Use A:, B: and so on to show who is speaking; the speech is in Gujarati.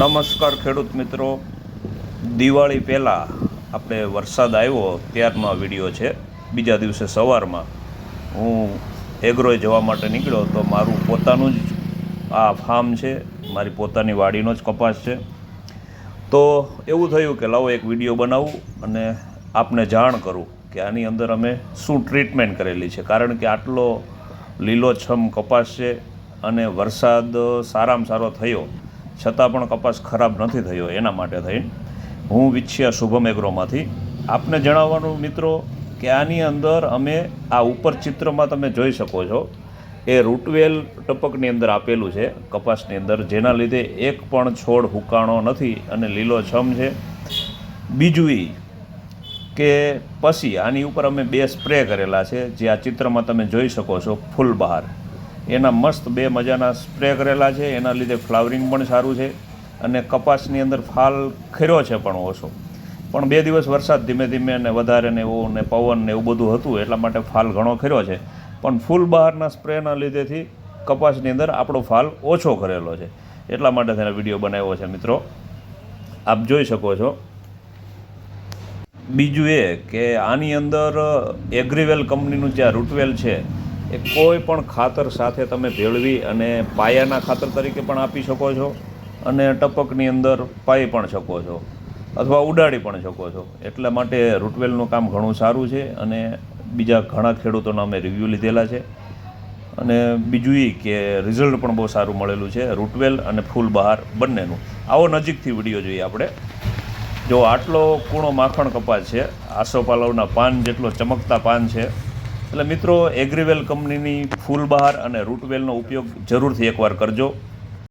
A: નમસ્કાર ખેડૂત મિત્રો. દિવાળી પહેલાં આપણે વરસાદ આવ્યો, ત્યારનો આ વીડિયો છે. બીજા દિવસે સવારમાં હું એગ્રોએ જવા માટે નીકળ્યો, તો મારું પોતાનું જ આ ફાર્મ છે. મારી પોતાની વાડીનો જ કપાસ છે. તો એવું થયું કે લાવો એક વીડિયો બનાવું અને આપને જાણ કરું કે આની અંદર અમે શું ટ્રીટમેન્ટ કરેલી છે. કારણ કે આટલો લીલોછમ કપાસ છે અને વરસાદ સારામાં સારો થયો. છતાં પણ કપાસ ખરાબ નથી થયો એના માટે થઈને હું વિચ્છ્યા શુભમ એગ્રોમાંથી આપને જણાવવાનું મિત્રો કે આની અંદર અમે આ ઉપર ચિત્રમાં તમે જોઈ શકો છો. એ રૂટવેલ ટપકની અંદર આપેલું છે કપાસની અંદર, જેના લીધે એક પણ છોડ હુકાણો નથી અને લીલોછમ છે. બીજું એ કે પછી આની ઉપર અમે બે સ્પ્રે કરેલા છે, જે આ ચિત્રમાં તમે જોઈ શકો છો ફૂલ બહાર એના મસ્ત બે મજાના સ્પ્રે કરેલા છે. એના લીધે ફ્લાવરિંગ પણ સારું છે અને કપાસની અંદર ફાલ ખર્યો છે પણ ઓછો. પણ બે દિવસ વરસાદ ધીમે ધીમે ને વધારે ને એવું ને પવન ને એવું બધું હતું એટલા માટે ફાલ ઘણો ખર્યો છે. પણ ફૂલ બહારના સ્પ્રેના લીધેથી કપાસની અંદર આપણો ફાલ ઓછો કરેલો છે. એટલા માટે તેને વીડિયો બનાવ્યો છે મિત્રો. આપ જોઈ શકો છો. બીજું એ કે આની અંદર એગ્રીવેલ કંપનીનું જે રૂટવેલ છે એ કોઈ પણ ખાતર સાથે તમે ભેળવી અને પાયાના ખાતર તરીકે પણ આપી શકો છો અને ટપકની અંદર પાઈ પણ શકો છો અથવા ઉડાડી પણ શકો છો. એટલા માટે રૂટવેલનું કામ ઘણું સારું છે અને બીજા ઘણા ખેડૂતોના અમે રિવ્યૂ લીધેલા છે. અને બીજું એ કે રિઝલ્ટ પણ બહુ સારું મળેલું છે, રૂટવેલ અને ફૂલ બહાર બંનેનું. આવો નજીકથી વીડિયો જોઈએ આપણે. જો આટલો કૂણો માખણ કપાસ છે, આસોપાલવના પાન જેટલો ચમકતા પાન છે એટલે મિત્રો એગ્રીવેલ કંપનીની ફૂલ બહાર અને રૂટવેલનો ઉપયોગ જરૂરથી એકવાર કરજો.